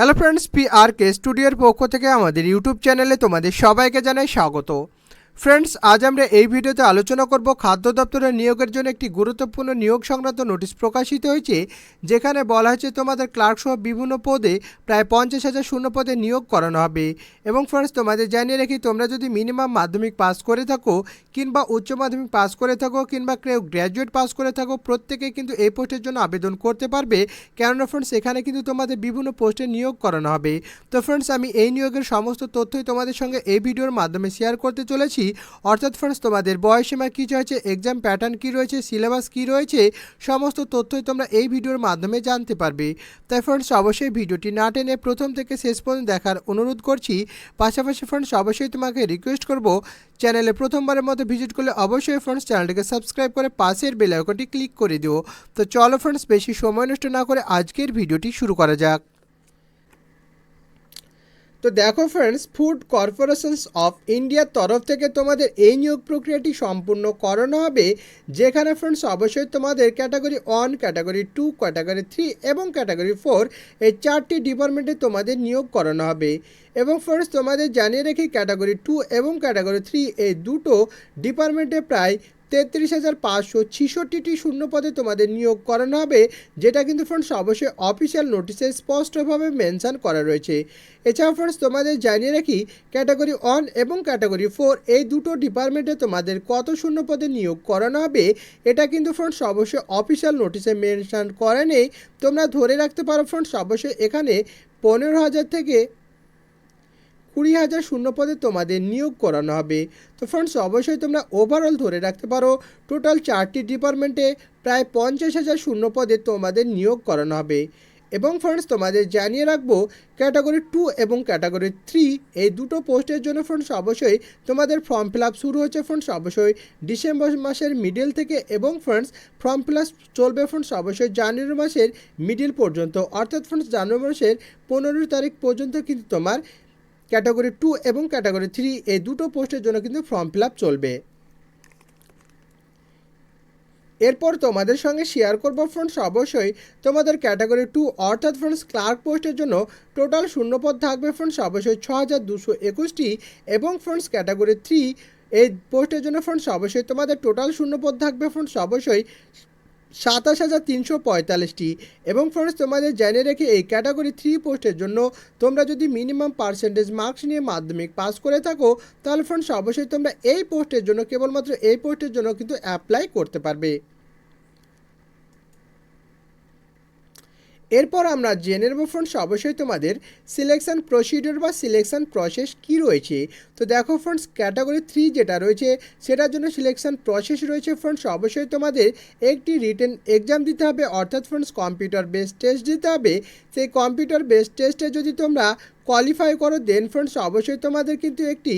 Hello friends P R K স্টুডিওর পক্ষ থেকে আমাদের ইউটিউব চ্যানেলে তোমাদের সবাইকে জানাই স্বাগত। ফ্রেন্ডস, আজ আমরা এই ভিডিওতে আলোচনা করব খাদ্য দপ্তরের নিয়োগের জন্য একটি গুরুত্বপূর্ণ নিয়োগ সংক্রান্ত নোটিশ প্রকাশিত হয়েছে, যেখানে বলা হয়েছে তোমাদের ক্লার্ক সহ বিভিন্ন পদে প্রায় পঞ্চাশ হাজার শূন্য পদে নিয়োগ করানো হবে। এবং ফ্রেন্ডস, তোমাদের জানিয়ে রাখি, তোমরা যদি মিনিমাম মাধ্যমিক পাস করে থাকো কিংবা উচ্চ মাধ্যমিক পাস করে থাকো কিংবা কেউ গ্র্যাজুয়েট পাস করে থাকো, প্রত্যেকে কিন্তু এই পোস্টের জন্য আবেদন করতে পারবে। কেননা ফ্রেন্ডস, এখানে কিন্তু তোমাদের বিভিন্ন পোস্টে নিয়োগ করানো হবে। তো ফ্রেন্ডস, আমি এই নিয়োগের সমস্ত তথ্যই তোমাদের সঙ্গে এই ভিডিওর মাধ্যমে শেয়ার করতে চলেছি। অর্থাৎ ফ্রেন্ডস তোমাদের বয়সীমা কী রয়েছে এক্সাম প্যাটার্ন কী রয়েছে সিলেবাস কী রয়েছে, সমস্ত তথ্যই তোমরা এই ভিডিওর মাধ্যমে জানতে পারবে। তাই ফ্রেন্ডস অবশ্যই ভিডিওটি না টেনে প্রথম থেকে শেষ পর্যন্ত দেখার অনুরোধ করছি। পাশাপাশি ফ্রেন্ডস অবশ্যই তোমাকে রিকোয়েস্ট করব চ্যানেলে প্রথমবারের মতো ভিজিট করলে অবশ্যই ফ্রেন্ডস চ্যানেলটিকে সাবস্ক্রাইব করে পাশের বেল ক্লিক করে দিও। তো চলো ফ্রেন্ডস বেশি সময় নষ্ট না করে আজকের ভিডিওটি শুরু করা যাক। তো দেখো ফ্রেন্ডস ফুড কর্পোরেশনস অফ ইন্ডিয়ার তরফ থেকে তোমাদের এই নিয়োগ প্রক্রিয়াটি সম্পূর্ণ করানো হবে, যেখানে ফ্রেন্ডস অবশ্যই তোমাদের category one category two category three এবং ক্যাটাগরি ফোর এই চারটি ডিপার্টমেন্টে তোমাদের নিয়োগ করানো হবে। এবং ফ্রেন্ডস তোমাদের জানিয়ে রেখে ক্যাটাগরি টু এবং ক্যাটাগরি থ্রি এই দুটো ডিপার্টমেন্টে প্রায় তেত্রিশ হাজার পাঁচশো ছিষট্টিটি শূন্য পদে তোমাদের নিয়োগ করানো হবে, যেটা কিন্তু ফ্রেন্ডস অবশ্যই অফিসিয়াল নোটিশে স্পষ্টভাবে মেনশান করা রয়েছে। এছাড়াও ফ্রেন্ডস তোমাদের জানিয়ে রাখি ক্যাটাগরি ওয়ান এবং ক্যাটাগরি ফোর এই দুটো ডিপার্টমেন্টে তোমাদের কত শূন্য পদে নিয়োগ করানো হবে, এটা কিন্তু ফ্রেন্ডস অবশ্যই অফিসিয়াল নোটিশে মেনশান করা নেই। তোমরা ধরে রাখতে পারো ফ্রেন্ডস অবশ্যই এখানে পনেরো হাজার থেকে কুড়ি হাজার শূন্য পদে তোমাদের নিয়োগ করানো হবে। তো ফ্রেন্ডস অবশ্যই তোমরা ওভারঅল ধরে রাখতে পারো টোটাল চারটি ডিপার্টমেন্টে প্রায় পঞ্চাশ হাজার শূন্য পদে তোমাদের নিয়োগ করানো হবে। এবং ফ্রেন্ডস তোমাদের জানিয়ে রাখব ক্যাটাগরি টু এবং ক্যাটাগরি থ্রি এই দুটো পোস্টের জন্য ফ্রেন্ডস অবশ্যই তোমাদের ফর্ম ফিল আপ শুরু হচ্ছে ফ্রেন্ডস অবশ্যই ডিসেম্বর মাসের মিডিল থেকে এবং ফ্রেন্ডস ফর্ম ফিল আপ চলবে ফ্রেন্ডস অবশ্যই জানুয়ারি মাসের মিডিল পর্যন্ত। অর্থাৎ ফ্রেন্ডস জানুয়ারি মাসের পনেরো তারিখ পর্যন্ত কিন্তু তোমার ক্যাটাগরি টু এবং ক্যাটাগরি থ্রি এই দুটো পোস্টের জন্য কিন্তু ফর্ম ফিল চলবে। এরপর তোমাদের সঙ্গে শেয়ার করব ফ্রেন্ডস অবশ্যই তোমাদের ক্যাটাগরি টু অর্থাৎ ফ্রেন্ডস ক্লার্ক পোস্টের জন্য টোটাল শূন্যপদ থাকবে ফ্রেন্ডস অবশ্যই ছ হাজার দুশো একুশটি এবং ফ্রেন্ডস ক্যাটাগরি থ্রি এই পোস্টের জন্য ফ্রেন্ডস অবশ্যই তোমাদের টোটাল শূন্যপদ থাকবে ফ্রেন্ডস অবশ্যই সাতাশ হাজার তিনশো পঁয়তাল্লিশটি এবং ফ্রেন্ডস তোমাদের জেনে রেখে এই ক্যাটাগরি থ্রি পোস্টের জন্য তোমরা যদি মিনিমাম পার্সেন্টেজ মার্কস নিয়ে মাধ্যমিক পাস করে থাকো, তাহলে ফ্রেন্ডস অবশ্যই তোমরা এই পোস্টের জন্য কেবলমাত্র এই পোস্টের জন্য কিন্তু অ্যাপ্লাই করতে পারবে। এরপর আমরা জেনে নেব ফ্রেন্ডস অবশ্যই তোমাদের সিলেকশন প্রসিডিওর বা সিলেকশন প্রসেস কি রয়েছে। তো দেখো ফ্রেন্ডস ক্যাটাগরি থ্রি যেটা রয়েছে, সেটার জন্য সিলেকশন প্রসেস রয়েছে ফ্রেন্ডস অবশ্যই তোমাদের একটি রিটেন এক্সাম দিতে হবে। অর্থাৎ ফ্রেন্ডস কম্পিউটার বেসড টেস্ট দিতে হবে। সেই কম্পিউটার বেসড টেস্টে যদি তোমরা কোয়ালিফাই করো দেন ফ্রেন্ডস অবশ্যই তোমাদের কিন্তু একটি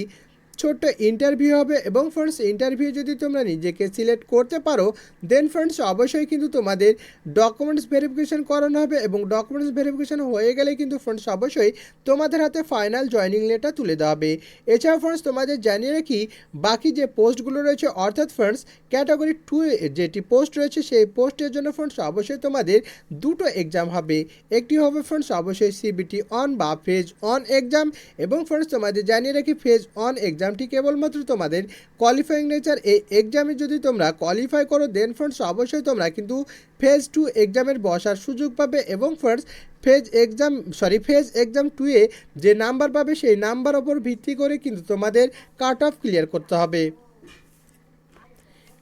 ছোট্ট ইন্টারভিউ হবে এবং ফ্রেন্ডস ইন্টারভিউ যদি তোমরা নিজেকে সিলেক্ট করতে পারো দেন ফ্রেন্ডস অবশ্যই কিন্তু তোমাদের ডকুমেন্টস ভেরিফিকেশন করানো হবে এবং ডকুমেন্টস ভেরিফিকেশন হয়ে গেলে কিন্তু ফ্রেন্ডস অবশ্যই তোমাদের হাতে ফাইনাল জয়নিং লেটার তুলে দেওয়া হবে। এছাড়াও ফ্রেন্ডস তোমাদের জানিয়ে রাখি, বাকি যে পোস্টগুলো রয়েছে, অর্থাৎ ফ্রেন্ডস ক্যাটাগরি টু যেটি পোস্ট রয়েছে, সেই পোস্টের জন্য ফ্রেন্ডস অবশ্যই তোমাদের দুটো এক্সাম হবে। একটি হবে ফ্রেন্ডস অবশ্যই সিবিটি অন বা ফেজ অন এক্সাম এবং ফ্রেন্ডস তোমাদের জানিয়ে রাখি ফেজ অন এক্সামটি কেবলমাত্র তোমাদের কোয়ালিফাইং নেচার এই এক্সামে যদি তোমরা কোয়ালিফাই করো দেন ফ্রেন্ডস অবশ্যই তোমরা কিন্তু ফেজ টু এক্সামের বসার সুযোগ পাবে এবং friends phase exam sorry phase exam টুয়ে যে নাম্বার পাবে, সেই নাম্বার ওপর ভিত্তি করে কিন্তু তোমাদের কাট অফ ক্লিয়ার করতে হবে।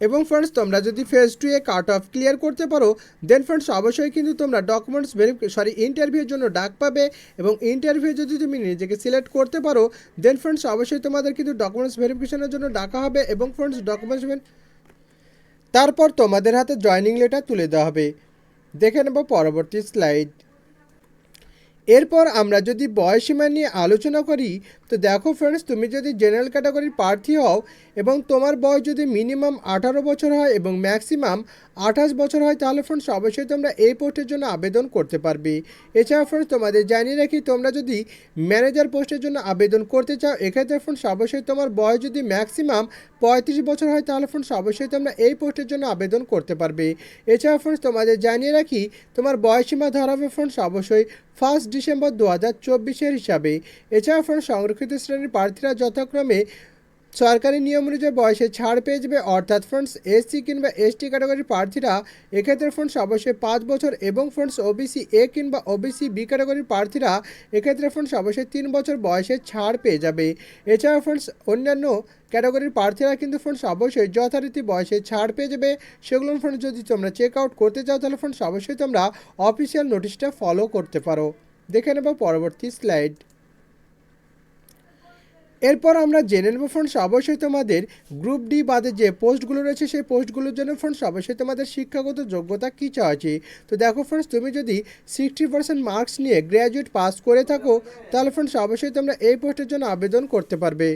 এবং ফ্রেন্ডস তোমরা যদি ফেজ টু এ কাট অফ ক্লিয়ার করতে পারো দেন ফ্রেন্ডস অবশ্যই কিন্তু তোমরা ডকুমেন্টস সরি ইন্টারভিউর জন্য ডাক পাবে এবং ইন্টারভিউ যদি তুমি নিজেকে সিলেক্ট করতে পারো দেন ফ্রেন্ডস অবশ্যই তোমাদের কিন্তু ডকুমেন্টস ভেরিফিকেশনের জন্য ডাকা হবে এবং ফ্রেন্ডস ডকুমেন্টস তারপর তোমাদের হাতে জয়নিং লেটার তুলে দেওয়া হবে। দেখে নেব পরবর্তী স্লাইড এরপর আমরা যদি বয়সীমা নিয়ে আলোচনা করি, তো দেখো ফ্রেন্ডস তুমি যদি জেনারেল ক্যাটাগরির প্রার্থী হও এবং তোমার বয়স যদি মিনিমাম আঠারো বছর হয় এবং ম্যাক্সিমাম আঠাশ বছর হয়, তাহলে ফ্রেন্ডস অবশ্যই তোমরা এই পোস্টের জন্য আবেদন করতে পারবে। এছাড়া ফ্রেন্ডস তোমাদের জানিয়ে রাখি, তোমরা যদি ম্যানেজার পোস্টের জন্য আবেদন করতে চাও, এক্ষেত্রে ফ্রেন্ডস অবশ্যই তোমার বয়স যদি ম্যাক্সিমাম পঁয়ত্রিশ বছর হয়, তাহলে ফ্রেন্ডস অবশ্যই তোমরা এই পোস্টের জন্য আবেদন করতে পারবে। এছাড়া ফ্রেন্ডস তোমাদের জানিয়ে রাখি, তোমার বয়সীমা ধরা হবে ফ্রেন্ডস অবশ্যই ফার্স্ট ডিসেম্বর দু হাজার চব্বিশের হিসাবে এছাড়া ফলে সংরক্ষিত শ্রেণির প্রার্থীরা যথাক্রমে সরকারি নিয়ম অনুযায়ী বয়সে ছাড় পেয়ে যাবে, অর্থাৎ ফ্রেন্ডস এসসি কিংবা এসটি ক্যাটাগরির প্রার্থীরা। এক্ষেত্রে ফ্রেন্ডস অবশ্যই পাঁচ বছর এবং ফ্রেন্ডস ওবিসি এ কিংবা ওবিসি বি ক্যাটাগরির প্রার্থীরা এক্ষেত্রে ফ্রেন্ডস অবশ্যই তিন বছর বয়সে ছাড় পেয়ে যাবে। এছাড়া ফ্রেন্ডস অন্যান্য ক্যাটাগরির প্রার্থীরা কিন্তু ফ্রেন্ডস অবশ্যই যথারীতি বয়সে ছাড় পেয়ে যাবে। সেগুলো ফ্রেন্ডস যদি তোমরা চেক আউট করতে চাও, তাহলে ফ্রেন্ডস অবশ্যই তোমরা অফিসিয়াল নোটিশটা ফলো করতে পারো। দেখে নেব পরবর্তী স্লাইড এরপর আমরা জেনে নেব ফ্রেন্ডস অবশ্যই তোমাদের গ্রুপ ডি বাদে যে পোস্টগুলো রয়েছে, সেই পোস্টগুলোর জন্য ফ্রেন্ডস অবশ্যই তোমাদের শিক্ষাগত যোগ্যতা কী চাওয়াছি তো দেখো ফ্রেন্ডস তুমি যদি সিক্সটি পার্সেন্ট মার্কস নিয়ে গ্র্যাজুয়েট পাস করে থাকো, তাহলে ফ্রেন্ডস অবশ্যই তোমরা এই পোস্টের জন্য আবেদন করতে পারবে।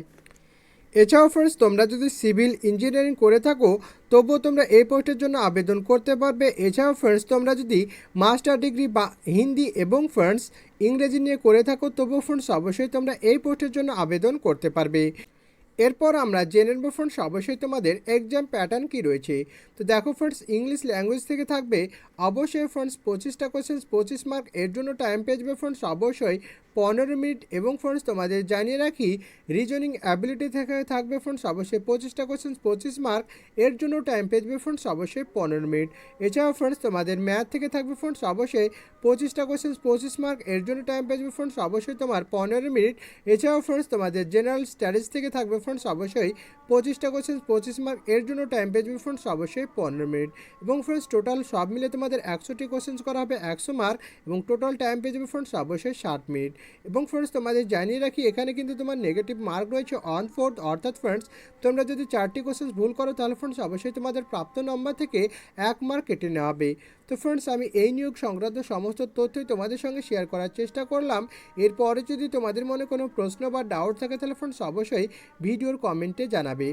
এছাড়াও ফ্রেন্ডস তোমরা যদি সিভিল ইঞ্জিনিয়ারিং করে থাকো, তবুও তোমরা এই পোস্টের জন্য আবেদন করতে পারবে। এছাড়াও ফ্রেন্ডস তোমরা যদি মাস্টার ডিগ্রি বা হিন্দি এবং ফ্রেন্ডস ইংরেজি নিয়ে করে থাকো, তবুও ফ্রেন্ডস অবশ্যই তোমরা এই পোস্টের জন্য আবেদন করতে পারবে। এরপর আমরা জেনে নেব ফ্রেন্ডস অবশ্যই তোমাদের এক্সাম প্যাটার্ন কি রয়েছে? তো দেখো ফ্রেন্ডস ইংলিশ ল্যাঙ্গুয়েজ থেকে থাকবে। অবশ্যই ফ্রেন্ডস পঁচিশটা কোশ্চেন্স পঁচিশ মার্ক এর জন্য টাইম পেয়ে যাবে ফ্রেন্ডস অবশ্যই পনেরো মিনিট এবং ফ্রেন্ডস তোমাদের জানিয়ে রাখি রিজনিং অ্যাবিলিটি থেকে থাকবে ফ্রেন্ডস অবশ্যই পঁচিশটা কোশ্চেন্স পঁচিশ মার্ক এর জন্য টাইম পেয়ে যাবে ফ্রেন্ডস অবশ্যই পনেরো মিনিট। এছাড়াও ফ্রেন্ডস তোমাদের ম্যাথ থেকে থাকবে ফ্রেন্ডস অবশ্যই পঁচিশটা কোশ্চেন্স পঁচিশ মার্ক এর জন্য টাইম পেয়ে যাবে ফ্রেন্ডস অবশ্যই তোমার পনেরো মিনিট। এছাড়াও ফ্রেন্ডস তোমাদের জেনারেল স্টাডিজ থেকে থাকবে ফ্রেন্ডস অবশ্যই পঁচিশটা কোশ্চেন পঁচিশ মার্ক এর জন্য টাইম পেয়ে যাবে ফ্রেন্ডস অবশ্যই পনেরো মিনিট। এবং ফ্রেন্ডস টোটাল সব মিলে তোমাদের একশোটি কোশ্চেন্স করা হবে, একশো মার্ক এবং টোটাল টাইম পেয়ে ফ্রেন্ডস অবশ্যই ষাট মিনিট। এবং ফ্রেন্ডস তোমাদের জানিয়ে রাখি, এখানে কিন্তু তোমার নেগেটিভ মার্ক রয়েছে অন ফোর্থ অর্থাৎ ফ্রেন্ডস তোমরা যদি চারটি কোশ্চেন্স ভুল করো, তাহলে ফ্রেন্ডস অবশ্যই তোমাদের প্রাপ্ত নম্বর থেকে এক মার্ক কেটে নেওয়া হবে। তো ফ্রেন্ডস আমি এই নিয়োগ সংক্রান্ত সমস্ত তথ্যই তোমাদের সঙ্গে শেয়ার করার চেষ্টা করলাম। এরপরে যদি তোমাদের মনে কোনো প্রশ্ন বা ডাউট থাকে, তাহলে ফ্রেন্ডস অবশ্যই ভিডিওর কমেন্টে জানাবে।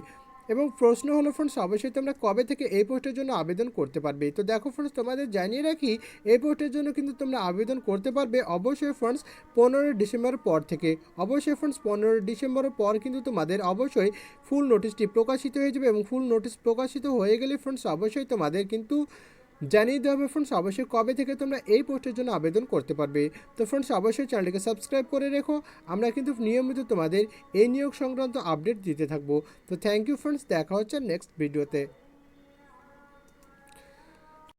এবং প্রশ্ন হলো ফ্রেন্ডস অবশ্যই তোমরা কবে থেকে এই পোস্টের জন্য আবেদন করতে পারবে? তো দেখো ফ্রেন্ডস তোমাদের জানিয়ে রাখি, এই পোস্টের জন্য কিন্তু তোমরা আবেদন করতে পারবে অবশ্যই ফ্রেন্ডস পনেরোই ডিসেম্বর পর থেকে। অবশ্যই ফ্রেন্ডস পনেরোই ডিসেম্বরের পর কিন্তু তোমাদের অবশ্যই ফুল নোটিশটি প্রকাশিত হয়ে যাবে এবং ফুল নোটিশ প্রকাশিত হয়ে গেলে ফ্রেন্ডস অবশ্যই তোমাদের কিন্তু জানিয়ে দেওয়া হবে ফ্রেন্ডস অবশ্যই কবে থেকে তোমরা এই পোস্টের জন্য আবেদন করতে পারবে। তো ফ্রেন্ডস অবশ্যই চ্যানেলটিকে সাবস্ক্রাইব করে রেখো। আমরা কিন্তু নিয়মিত তোমাদের এই নিয়োগ সংক্রান্ত আপডেট দিতে থাকব। তো থ্যাংক ইউ ফ্রেন্ডস দেখা হচ্ছে নেক্সট ভিডিওতে